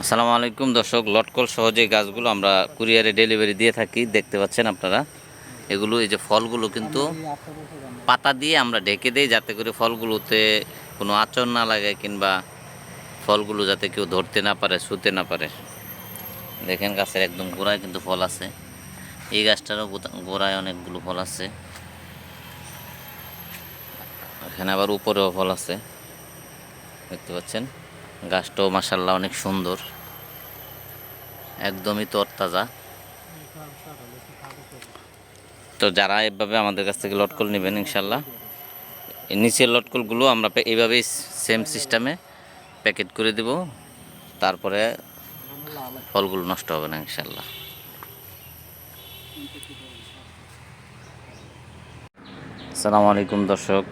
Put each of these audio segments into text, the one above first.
আসসালামু আলাইকুম দর্শক, লটকল সহজে গাছগুলো আমরা কুরিয়ারে ডেলিভারি দিয়ে থাকি, দেখতে পাচ্ছেন আপনারা। এগুলো, এই যে ফলগুলো কিন্তু পাতা দিয়ে আমরা ঢেকে দিই, যাতে করে ফলগুলোতে কোনো আচর না লাগে কিংবা ফলগুলো যাতে কেউ ধরতে না পারে শুতে না পারে। দেখেন গাছের একদম গোড়ায় কিন্তু ফল আছে। এই গাছটারও গোড়ায় অনেকগুলো ফল আছে। এখানে আবার উপরেও ফল আছে। দেখতে পাচ্ছেন? গাছটাও মাসাল্লাহ অনেক সুন্দর। একদমই তরতাজা। তো যারা এভাবে আমাদের কাছ থেকে লটকল নেবেন ইনশাল্লাহ নিচের লটকলগুলো আমরা এইভাবেই সেম সিস্টেমে প্যাকেট করে দেব। তারপরে ফলগুলো নষ্ট হবে না ইনশাল্লাহ আসসালামু আলাইকুম দর্শক।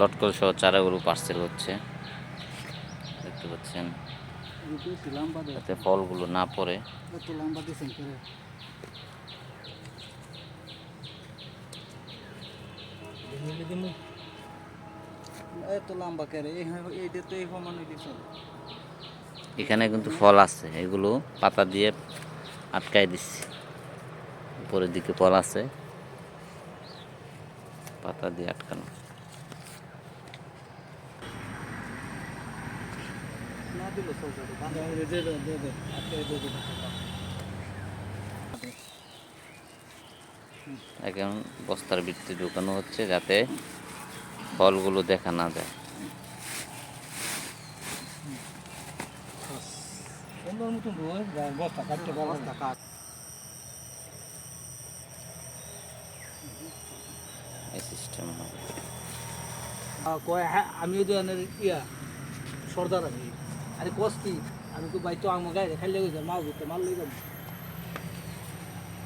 লটকল সহ চারাগুলো পার্সেল হচ্ছে। দেখতে পাচ্ছেন। যাতে ফলগুলো না পড়ে। এখানে কিন্তু ফল আছে এগুলো পাতা দিয়ে আটকাই দিচ্ছি। উপরের দিকে ফল আছে। পাতা দিয়ে আটকানো। এখন বস্তার ভিত্তি ঢুকানো হচ্ছে যাতে ফলগুলো দেখা না যায়। বস্তা কাটতে বস্তা কাট। সিস্টেম হবে। কয় হ্যাঁ আমিও তো ইয়া সর্দার আমি আরে কস কি? আমি তো বাইতো আমার গায়ে খাইলে গেছে মাল দিতে মাল লই যাব।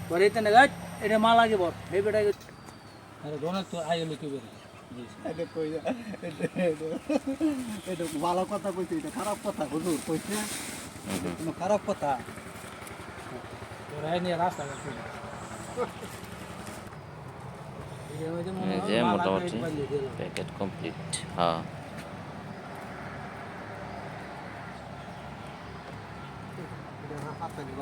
পরে তেনে গাছ এটা মাল আগে বর এই বেটা আরে দোনে তো আই গেল কি বেরে এটা কই এটা ভালো কথা কইছে এটা খারাপ কথা হুজুর কইছে। কোনো খারাপ কথা? তোরা নিয়ে রাস্তা গেছে এই যে মোটামুটি প্যাকেট কমপ্লিট হ্যাঁ। হাতে